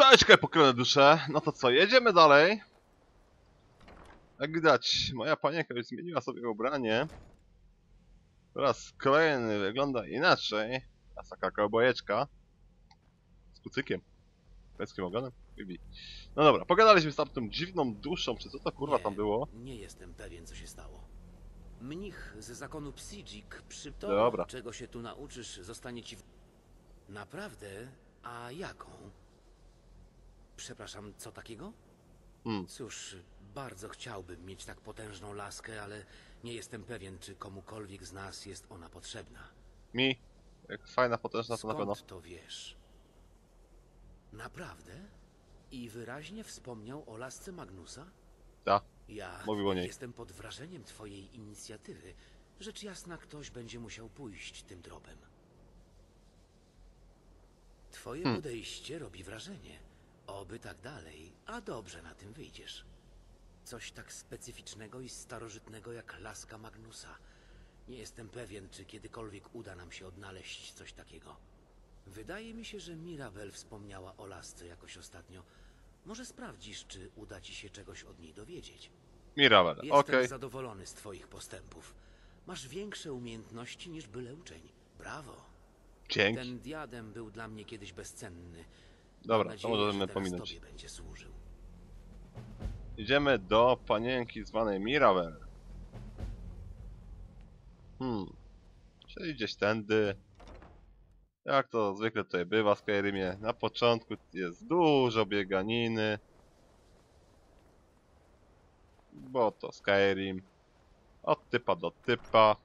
Cześć, pokrone dusze. No to co, jedziemy dalej. Jak widać, moja panienka już zmieniła sobie ubranie. Teraz kolejny wygląda inaczej. Teraz taka kałbojeczka. Z kucykiem. Peckim ogonem. No dobra, pogadaliśmy z tamtą dziwną duszą, czy co to kurwa tam było? Nie jestem pewien, co się stało. Mnich ze zakonu Psijik przy to, Dobra. czego się tu nauczysz, zostanie ci... W... Naprawdę? A jaką? Przepraszam, co takiego? Hmm. Cóż, bardzo chciałbym mieć tak potężną laskę, ale nie jestem pewien, czy komukolwiek z nas jest ona potrzebna. Mi? Jak fajna, potężna to na pewno. Skąd to wiesz? Naprawdę? I wyraźnie wspomniał o lasce Magnusa? Ta. Ja Mówił o niej. jestem pod wrażeniem twojej inicjatywy. Rzecz jasna, ktoś będzie musiał pójść tym tropem. Twoje Hmm. podejście robi wrażenie. Oby tak dalej, a dobrze na tym wyjdziesz. Coś tak specyficznego i starożytnego jak laska Magnusa. Nie jestem pewien, czy kiedykolwiek uda nam się odnaleźć coś takiego. Wydaje mi się, że Mirabel wspomniała o lasce jakoś ostatnio. Może sprawdzisz, czy uda ci się czegoś od niej dowiedzieć. Mirabel, Jestem okej. zadowolony z twoich postępów. Masz większe umiejętności niż byle uczeń. Brawo. Dzięki. Ten diadem był dla mnie kiedyś bezcenny. Dobra, to możemy pominąć. Idziemy do panienki zwanej Mirabel. Hmm. Czyli gdzieś tędy. Jak to zwykle tutaj bywa w Skyrimie. Na początku jest dużo bieganiny. Bo to Skyrim. Od typa do typa.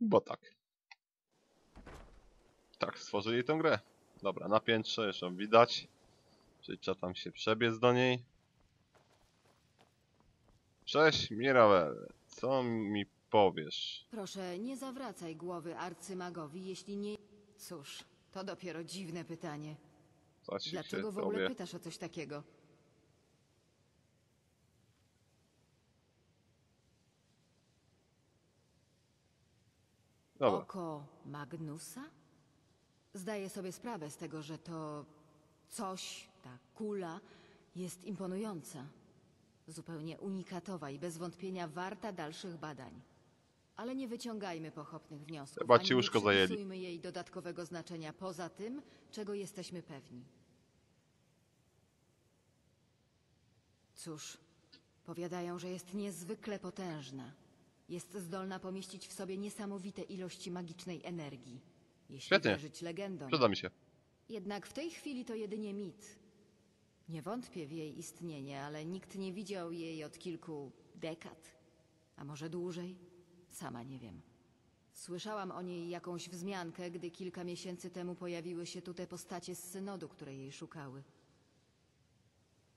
Bo tak. Tak stworzyli tę grę. Dobra, na piętrze już ją widać. Czyli trzeba tam się przebiec do niej. Cześć Mirabel, co mi powiesz? Proszę, nie zawracaj głowy arcymagowi, jeśli nie... Cóż, to dopiero dziwne pytanie. Co ci Dlaczego się w ogóle tobie... pytasz o coś takiego? Dobra, Oko Magnusa? Zdaję sobie sprawę z tego, że to coś, ta kula, jest imponująca. Zupełnie unikatowa i bez wątpienia warta dalszych badań. Ale nie wyciągajmy pochopnych wniosków. Chyba ci łóżko zajęli. przypisujmy jej dodatkowego znaczenia poza tym, czego jesteśmy pewni. Cóż, powiadają, że jest niezwykle potężna. Jest zdolna pomieścić w sobie niesamowite ilości magicznej energii. Jeśli Świetnie. wierzyć legendom. przyda mi się. Jednak w tej chwili to jedynie mit. Nie wątpię w jej istnienie, ale nikt nie widział jej od kilku dekad. A może dłużej? Sama nie wiem. Słyszałam o niej jakąś wzmiankę, gdy kilka miesięcy temu pojawiły się tutaj postacie z synodu, które jej szukały.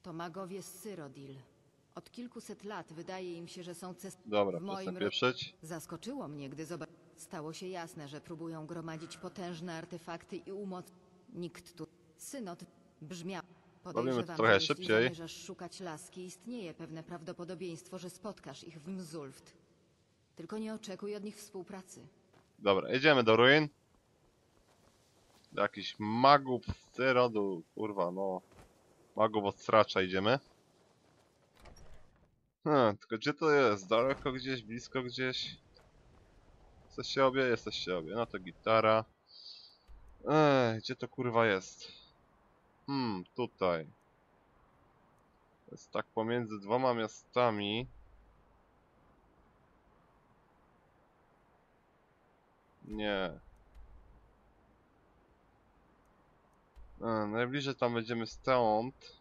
To magowie z Cyrodiil. Od kilkuset lat wydaje im się, że są ces... Dobra, w moim ro- pieprzyć. Zaskoczyło mnie, gdy zoba... Stało się jasne, że próbują gromadzić potężne artefakty i umoc... Nikt tu... Synod brzmiał. Podejrzewam, trochę że jeśli szybciej. zamierzasz szukać laski, istnieje pewne prawdopodobieństwo, że spotkasz ich w Mzulft. Tylko nie oczekuj od nich współpracy. Dobra, jedziemy do ruin. Do jakichś magów z rodu, kurwa no. Magów od stracza idziemy. Hmm, tylko gdzie to jest? Daleko gdzieś, blisko gdzieś? Jesteście obie? Jesteście obie. No to gitara. Ej, gdzie to kurwa jest? Hmm, tutaj. Jest tak pomiędzy dwoma miastami. Nie. A, najbliżej tam będziemy stąd.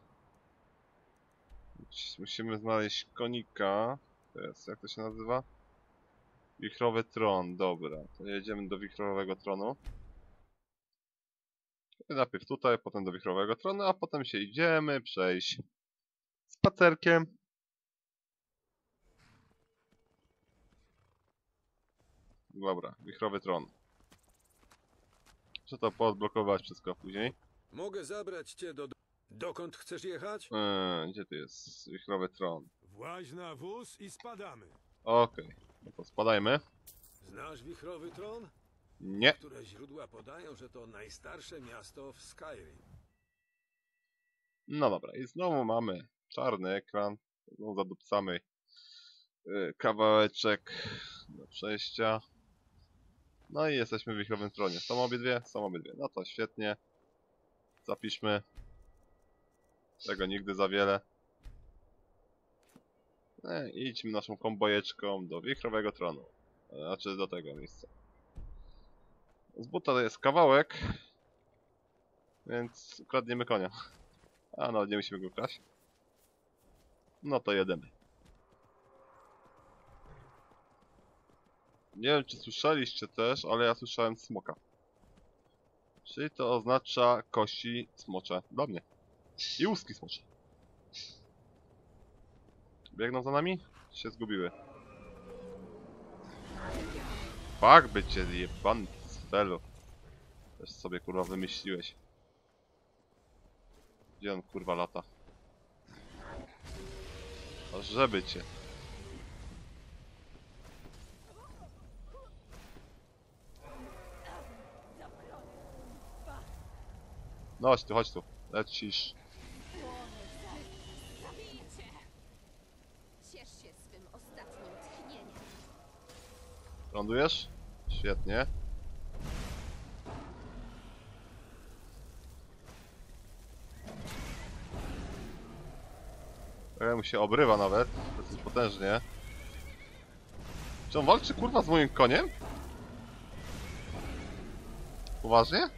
Mus- Musimy znaleźć konika. To jest, jak to się nazywa? Wichrowy tron, dobra. To jedziemy do wichrowego tronu. Najpierw tutaj, potem do wichrowego tronu, a potem się idziemy przejść spacerkiem. Dobra, wichrowy tron. Muszę to poodblokować wszystko później. Mogę zabrać cię do... Dokąd chcesz jechać? Eee, gdzie tu jest wichrowy tron? Właź na wóz i spadamy. Okej, no to spadajmy. Znasz wichrowy tron? Nie. Które źródła podają, że to najstarsze miasto w Skyrim. No dobra, i znowu mamy czarny ekran. Znowu zadupcamy y, kawałeczek do przejścia. No i jesteśmy w wichrowym tronie. Są obydwie? Są obydwie. No to świetnie. Zapiszmy. Tego nigdy za wiele. E, idźmy naszą kombojeczką do wichrowego tronu. Znaczy do tego miejsca. Z buta jest kawałek. Więc ukradniemy konia. A no, nie musimy go kraść. No to jedziemy. Nie wiem, czy słyszeliście też, ale ja słyszałem smoka. Czyli to oznacza kości smocze dla mnie. I łuski smocze. Biegną za nami? Się zgubiły? Fak by cię jebany z felu. Też sobie kurwa wymyśliłeś. Gdzie on kurwa lata? A żeby cię. No chodź tu, chodź tu. Lecisz. Lądujesz? Świetnie. Trochę mu się obrywa nawet, dosyć potężnie. Czy on walczy kurwa z moim koniem? Poważnie?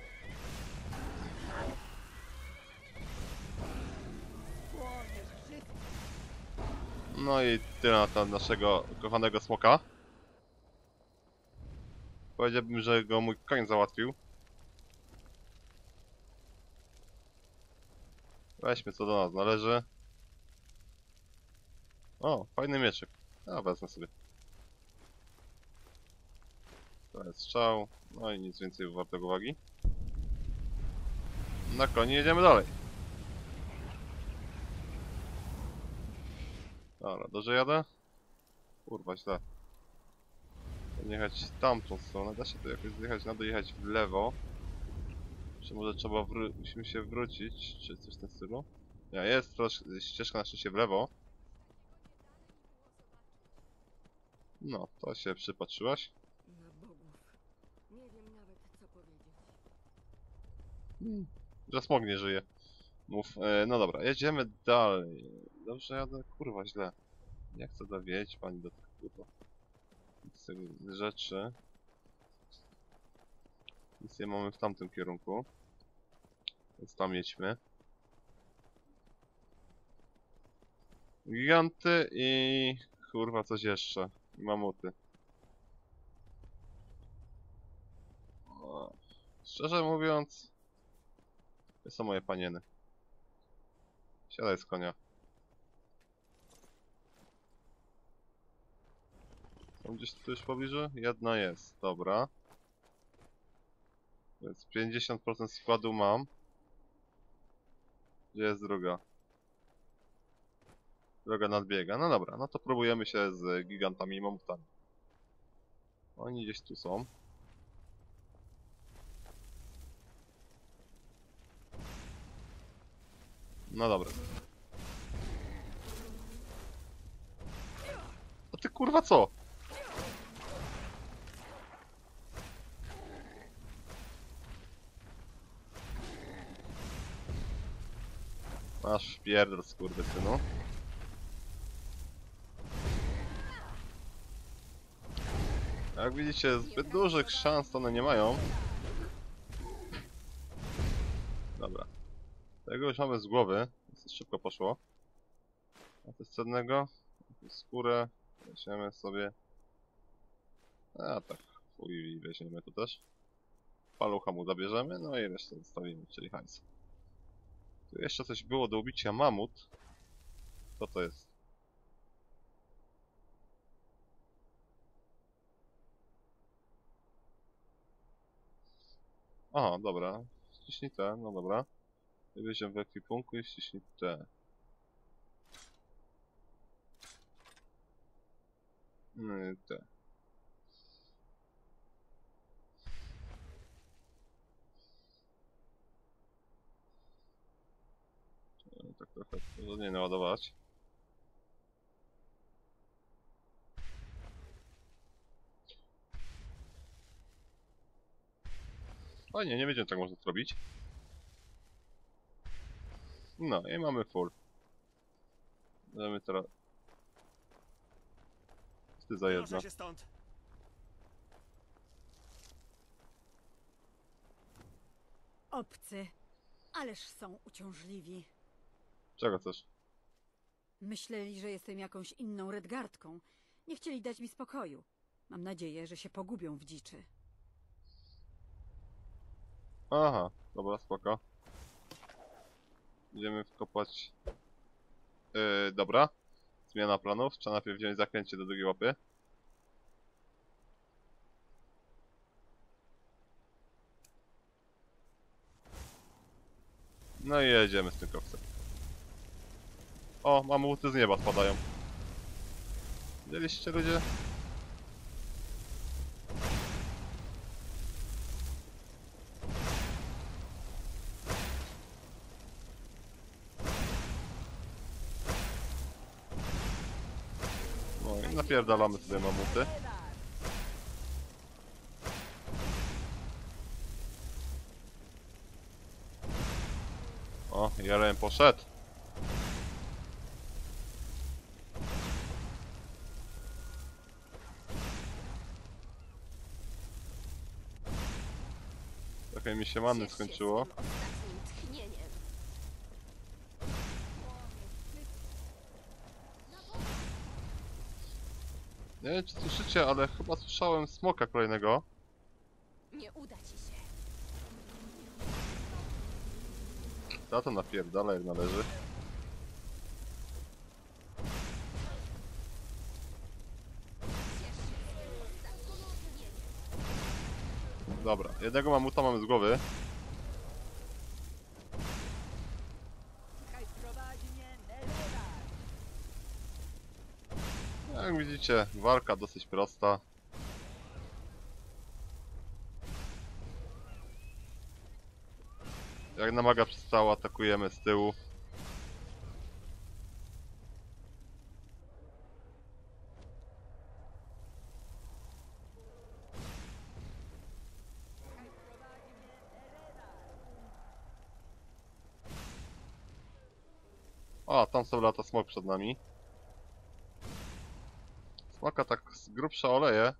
No i tyle na naszego kochanego smoka. Powiedziałbym, że go mój koń załatwił. Weźmy co do nas należy. O, fajny mieczyk. A, wezmę sobie. To jest strzał. No i nic więcej wartego uwagi. Na koni jedziemy dalej. Dobra, dobrze jadę? Kurwa, źle. Powinien jechać w tamtą stronę. Da się tu jakoś zjechać, nadal jechać w lewo. Czy może trzeba musimy się wrócić, czy coś w tym stylu? Nie, jest troszkę ścieżka na szczęście w lewo. No, to się przypatrzyłaś. Na bogów. Nie wiem nawet co powiedzieć. Hmm, że smog nie żyje. Mów. E, no dobra, jedziemy dalej. Dobrze jadę? Kurwa, źle. Nie chcę dowiedzieć pani do tych kurwa. Z tych rzeczy. Nie mamy w tamtym kierunku. Więc tam jedźmy. Giganty i... Kurwa, coś jeszcze. I mamuty. Szczerze mówiąc... To są moje panieny. Siadaj z konia. Są gdzieś tu już w pobliżu? Jedna jest, dobra. Więc 50% składu mam. Gdzie jest druga? Droga nadbiega. No dobra, no to próbujemy się z gigantami i mamutami. Oni gdzieś tu są. No dobra. A ty kurwa co? Masz pierdol skurwysynu. Jak widzicie, zbyt dużych szans one nie mają. Dobra. Tego już mamy z głowy, więc szybko poszło. A coś cennego? Skórę weźmiemy sobie. A tak, chuj weźmiemy tu też. Palucha mu zabierzemy, no i resztę zostawimy, czyli hajs. Tu jeszcze coś było do ubicia mamut. Co to jest? Aha, dobra. Ściśnij te, no dobra. Wybierzemy w ekwipunku i ściśnij. No tak trochę porządnie naładować. Fajnie, nie wiedziałem, tak można zrobić. No i mamy full. Będziemy teraz... Ty za jedno. się stąd. Obcy, ależ są uciążliwi. Czego chcesz? Myśleli, że jestem jakąś inną Redgardką. Nie chcieli dać mi spokoju. Mam nadzieję, że się pogubią w dziczy. Aha, dobra, spoko. Idziemy wkopać... Yy, dobra. Zmiana planów. Trzeba najpierw wziąć zakręcie do drugiej łapy. No i jedziemy z tym kopcem. O, mamuty z nieba spadają. Widzieliście ludzie? No i napierdalamy sobie mamuty. O, Jerem poszedł. Mi się many skończyło. Nie wiem czy słyszycie, ale chyba słyszałem smoka kolejnego. Nie uda ci się. Za to napierdala jak należy. Jednego mamuta mamy z głowy. Jak widzicie, walka dosyć prosta. Jak namaga przystała, atakujemy z tyłu. O, tam sobie lata smok przed nami. Smoka tak z grubsza oleje.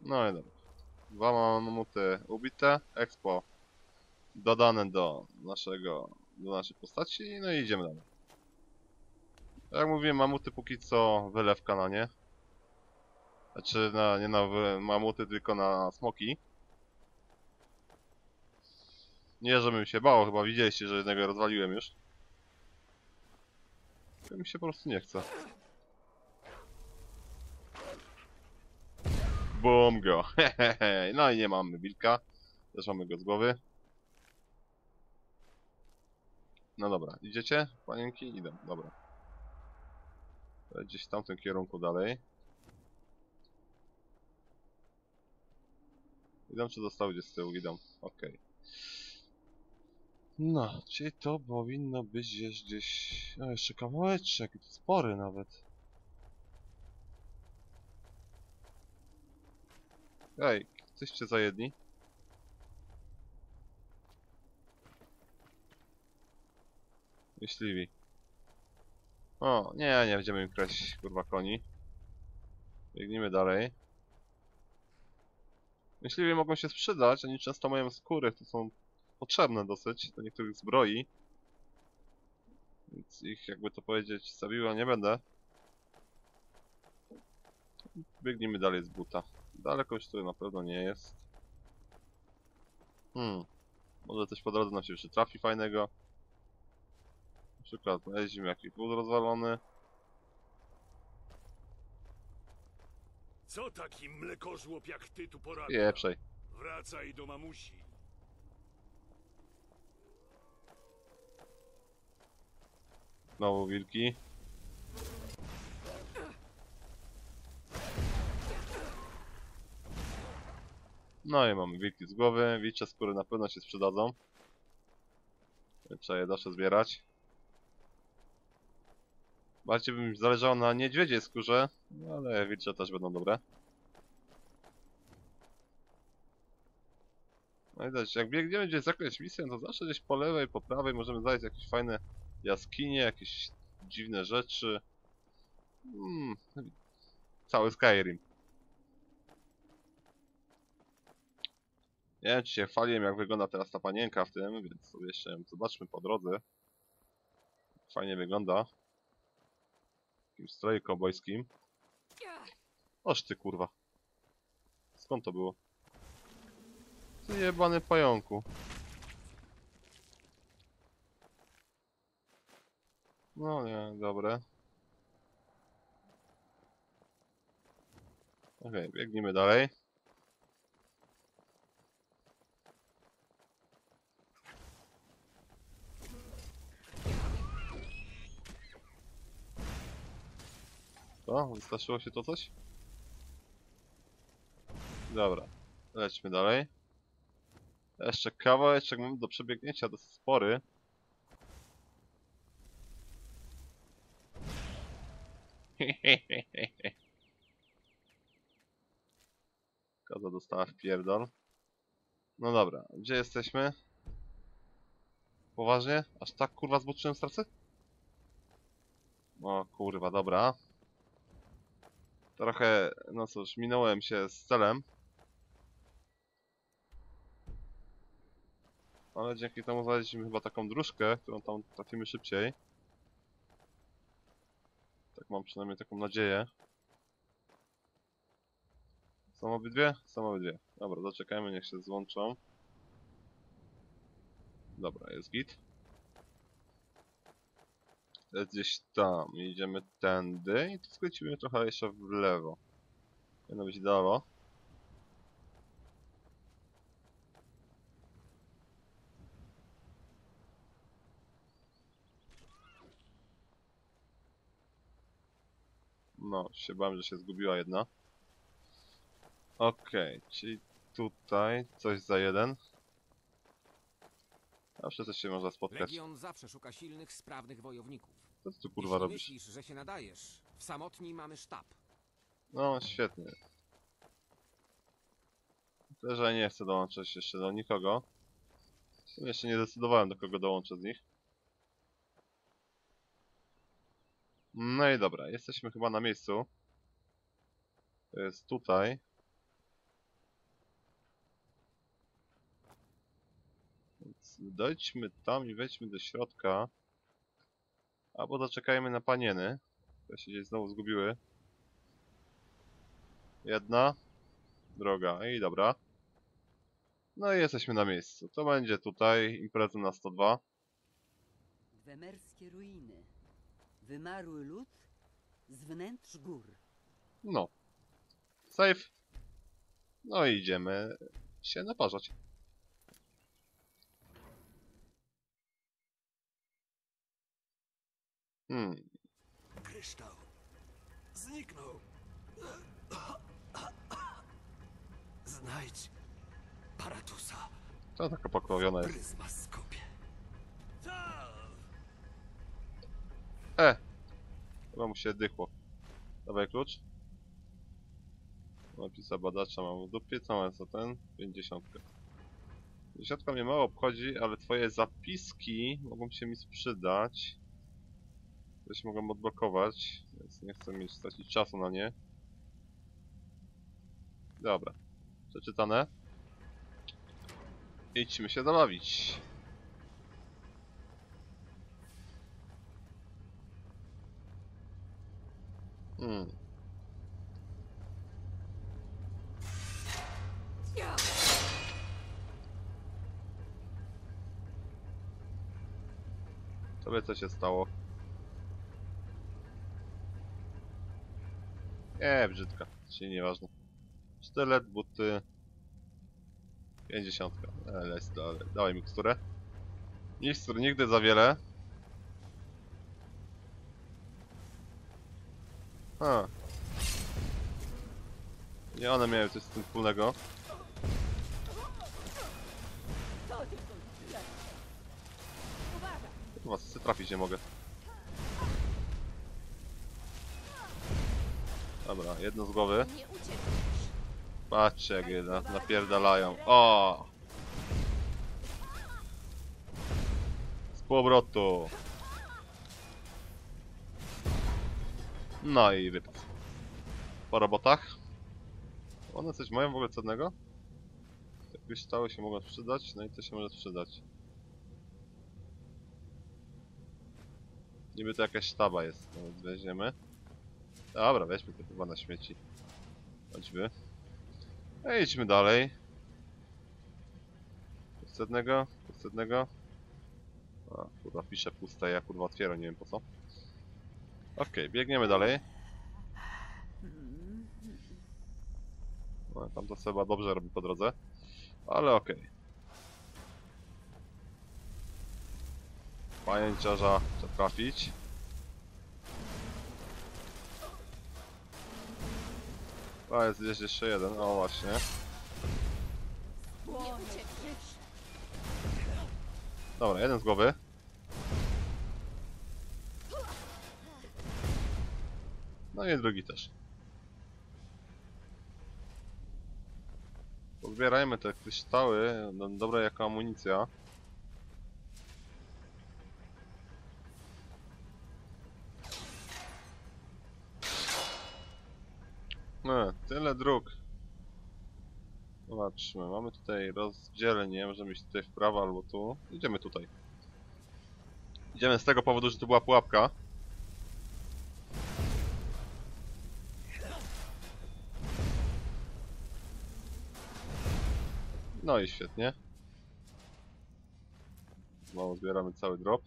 No i dobra. Dwa mamuty ubite, expo dodane do naszego, do naszej postaci, no i idziemy dalej. Jak mówiłem, mamuty póki co wylewka na nie. Znaczy, na, nie na mamuty, tylko na smoki. Nie, żebym się bał, chyba widzieliście, że jednego rozwaliłem już. Tylko mi się po prostu nie chce. Bum go, hehehe. No i nie mamy wilka. Też mamy go z głowy. No dobra, idziecie? Panienki? Idę, dobra. Gdzieś w tamtym kierunku dalej. Idą czy zostały gdzieś z tyłu? Idą. Okej. No, czyli to powinno być gdzieś, gdzieś... No jeszcze kawałeczek, spory nawet. Ej, jesteście za jedni? Myśliwi. O, nie, nie będziemy im kraść, kurwa, koni. Biegnijmy dalej. Myśliwie mogą się sprzedać, oni często mają skóry, które są potrzebne dosyć do niektórych zbroi. Więc ich, jakby to powiedzieć, zabiła nie będę. Biegnijmy dalej z buta. Daleko już to na pewno nie jest. Hmm. Może coś po drodze nam się jeszcze trafi fajnego. Na przykład znaleźliśmy jakiś wóz rozwalony. Co taki mlekożłop jak ty tu poradzi? Pieprzej. Wracaj do mamusi. Znowu wilki. No i mamy wilki z głowy. Wilcze skóry na pewno się sprzedadzą. Trzeba je zawsze zbierać. Bardziej by mi zależało na niedźwiedziej skórze, no ale wilcze też będą dobre. No i widać, jak biegniemy gdzieś zakres misję, to zawsze gdzieś po lewej, po prawej możemy znaleźć jakieś fajne jaskinie, jakieś dziwne rzeczy. Hmm, cały Skyrim. Nie wiem, czy się chwaliłem, jak wygląda teraz ta panienka w tym, więc sobie jeszcze zobaczmy po drodze. Fajnie wygląda. Takim stroju kobojskim. Oż ty kurwa. Skąd to było? Ty jebany pająku. No nie, dobre. Okej, biegnijmy dalej. Co? Wystarczyło się to coś? Dobra, lećmy dalej. Jeszcze kawałeczek mamy do przebiegnięcia, dosyć spory. Kaza dostała w pierdol. No dobra, gdzie jesteśmy? Poważnie? Aż tak kurwa zboczyłem stracy? O kurwa, dobra. Trochę, no cóż, minąłem się z celem. Ale dzięki temu znaleźliśmy chyba taką dróżkę, którą tam trafimy szybciej. Tak mam przynajmniej taką nadzieję. Są obydwie? Są obydwie. Dobra, zaczekajmy, niech się złączą. Dobra, jest git. Jest gdzieś tam. Idziemy tędy i tu skręcimy trochę jeszcze w lewo. Powinno być idealno. No, się bałem, że się zgubiła jedna. Okej, czyli tutaj coś za jeden. Zawsze coś się można spotkać. Legion zawsze szuka silnych, sprawnych wojowników. Co ty tu kurwa Jeśli robisz? myślisz, że się nadajesz, w samotni mamy sztab. No, świetnie. Tyle, że ja nie chcę dołączyć jeszcze do nikogo. W sumie Jeszcze nie zdecydowałem, do kogo dołączę z nich. No i dobra, jesteśmy chyba na miejscu. To jest tutaj. Więc dojdźmy tam i wejdźmy do środka. Albo zaczekajmy na panieny, które się gdzieś znowu zgubiły. Jedna, droga i dobra. No i jesteśmy na miejscu. To będzie tutaj impreza na 102. Wemerskie ruiny. Wymarły lud z wnętrz gór. No. Safe. No i idziemy się naparzać. Hmm. Kryształ. Zniknął. Znajdź Paratusa. Co taka pokrwawiona jest? E! Chyba mu się dychło. Dawaj klucz. Napisa badacza mam w dupie, co mam za ten? 50. 50 mnie mało obchodzi, ale twoje zapiski mogą się mi sprzydać. Coś mogą odblokować, więc nie chcę mieć stracić czasu na nie. Dobra. Przeczytane. Idźmy się zabawić. Hmm. Tobie co się stało? Nie, brzydka. Czyli nieważne. Sztylet, buty... 50. Leć dalej. Dawaj miksturę. Mikstur nigdy za wiele. Ha. Nie one miały coś z tym wspólnego. Chyba trafić nie mogę. Dobra, jedno z głowy. Patrzcie jak je na, napierdalają. O! Z powrotu. No i wypad. Po robotach. One coś mają w ogóle cennego? Te kryształy się mogą sprzedać, no i to się może sprzedać. Niby to jakaś sztaba jest, no weźmiemy. Dobra, weźmy to chyba na śmieci. Chodźmy. No i idźmy dalej. Pustego, pustego. A, kurwa, pisze puste, ja kurwa otwieram, nie wiem po co. Okej, biegniemy dalej. No, tam to Seba dobrze robi po drodze. Ale okej. Pajęciarza trzeba trafić. A, jest jeszcze jeden, o właśnie. Dobra, jeden z głowy. No i drugi też. Pozbierajmy te kryształy, no, dobre jako amunicja. No, tyle dróg. Zobaczmy, mamy tutaj rozdzielenie, możemy iść tutaj w prawo albo tu. Idziemy tutaj. Idziemy z tego powodu, że tu była pułapka. No i świetnie. Znowu zbieramy cały drop.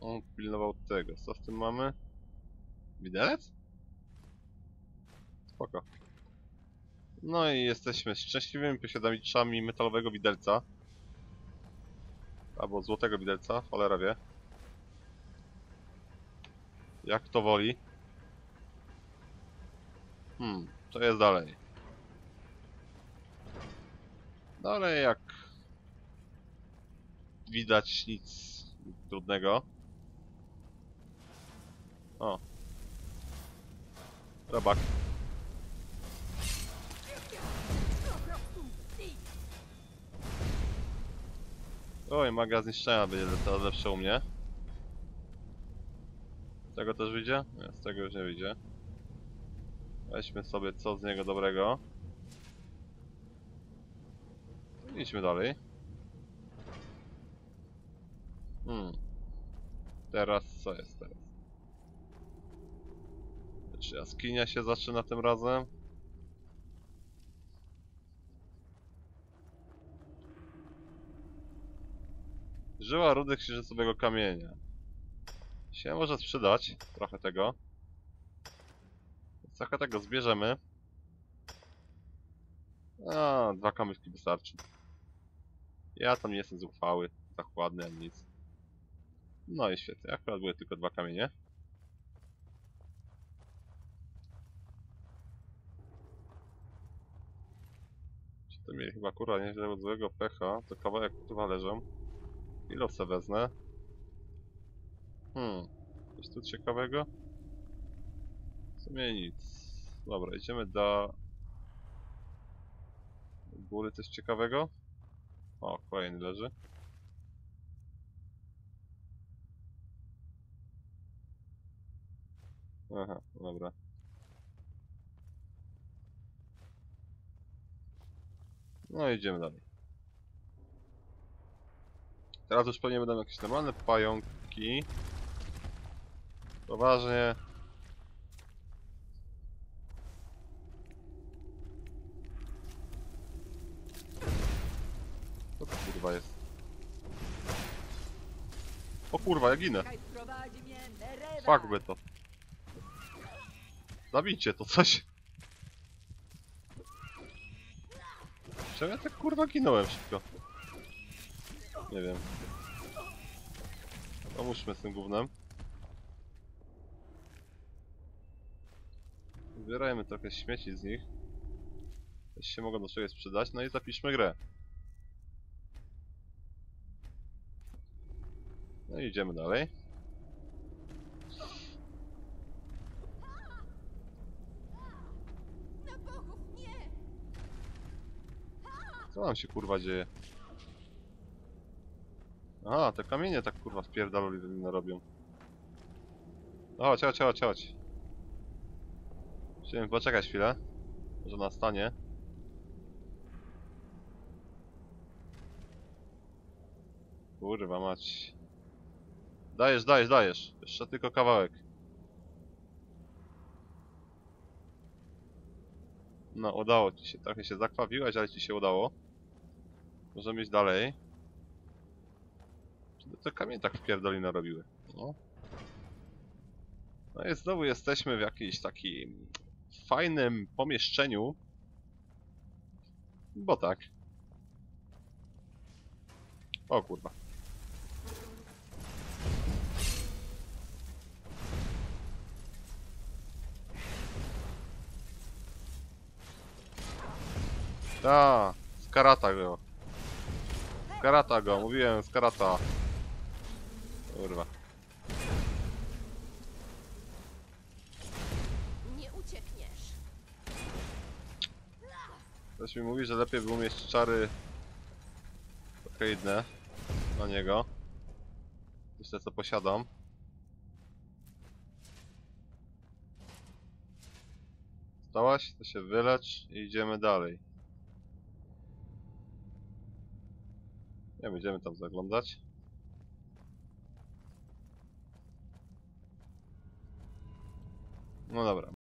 On pilnował tego. Co w tym mamy? Widelec? Spoko. No i jesteśmy szczęśliwymi posiadaczami metalowego widelca. Albo złotego widelca, cholera wie. Jak to woli. Hmm, co jest dalej? Dalej jak... Widać nic trudnego. O. Robak. Oj, magazyn niszczenia będzie teraz lepszy u mnie. Z tego też wyjdzie? Nie, z tego już nie wyjdzie. Weźmy sobie co z niego dobrego. Idźmy dalej. Hmm. Teraz co jest teraz? Jaskinia się zaczyna tym razem? Żyła rudy księżycowego kamienia. Się może sprzedać, trochę tego. Trochę tego zbierzemy. A, dwa kamyczki wystarczy. Ja tam nie jestem zuchwały, zachładny ani nic. No i świetnie, akurat były tylko dwa kamienie. Mieli chyba kurwa nieźle złego pecha, to kawałek kurwa leżą. Ile se wezmę? Hmm, coś tu ciekawego? W sumie nic. Dobra, idziemy do... Góry coś ciekawego? O, kolejny leży. Aha, dobra. No idziemy dalej. Teraz już pewnie będą jakieś normalne pająki. Poważnie. Co to kurwa jest? O kurwa, ja ginę. Fuck by to. Zabijcie to coś. Czemu ja tak kurwa ginąłem szybko? Nie wiem. Pomóżmy z tym gównem. Zbierajmy trochę śmieci z nich. Też się mogą do czegoś sprzedać, no i zapiszmy grę. No i idziemy dalej. Na bogów, nie! Co nam się kurwa dzieje? Aha, te kamienie tak kurwa spierdolone robią. No chodź, chodź, chodź, chodź. Musimy poczekać chwilę. Może nastanie. Kurwa mać. Dajesz, dajesz, dajesz. Jeszcze tylko kawałek. No, udało ci się. Trochę się zakrwawiłeś, ale ci się udało. Możemy iść dalej. Czy te kamienie tak wpierdoli narobiły? No. No i znowu jesteśmy w jakimś takim fajnym pomieszczeniu. Bo tak. O kurwa. Ta, skarata go. Skarata go, mówiłem, skarata. Kurwa. Nie uciekniesz. Ktoś mi mówi, że lepiej było mieć czary inne na niego. Myślę, co posiadam. Stałaś? To się wylecz i idziemy dalej. Nie będziemy tam zaglądać. No dobra.